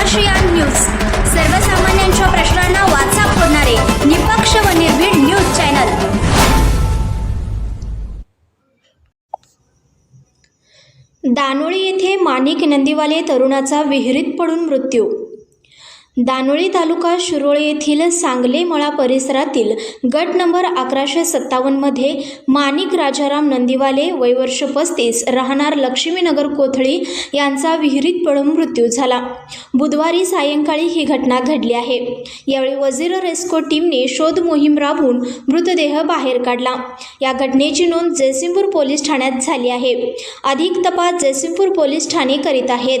महाश्रियान news. सर्वसामान्यांच्या प्रश्नांना वाचा फोडणारे निपक्ष व निर्भीड न्यूज चॅनल. दानोळी येथे माणिक नंदीवाले तरुणाचा विहिरीत पडून मृत्यू. दानोळी तालुका शिरोळे येथील सांगले मळा परिसरातील गट नंबर अकराशे सत्तावन्नमध्ये माणिक राजाराम नंदीवाले वयवर्ष पस्तीस राहणार लक्ष्मीनगर कोथळी यांचा विहिरीत पडून मृत्यू झाला. बुधवारी सायंकाळी ही घटना घडली आहे. यावेळी वजीर रेस्को टीमने शोध मोहीम राबवून मृतदेह बाहेर काढला. या घटनेची नोंद जयसिंगपूर पोलीस ठाण्यात झाली आहे. अधिक तपास जयसिंगपूर पोलीस ठाणे करीत आहेत.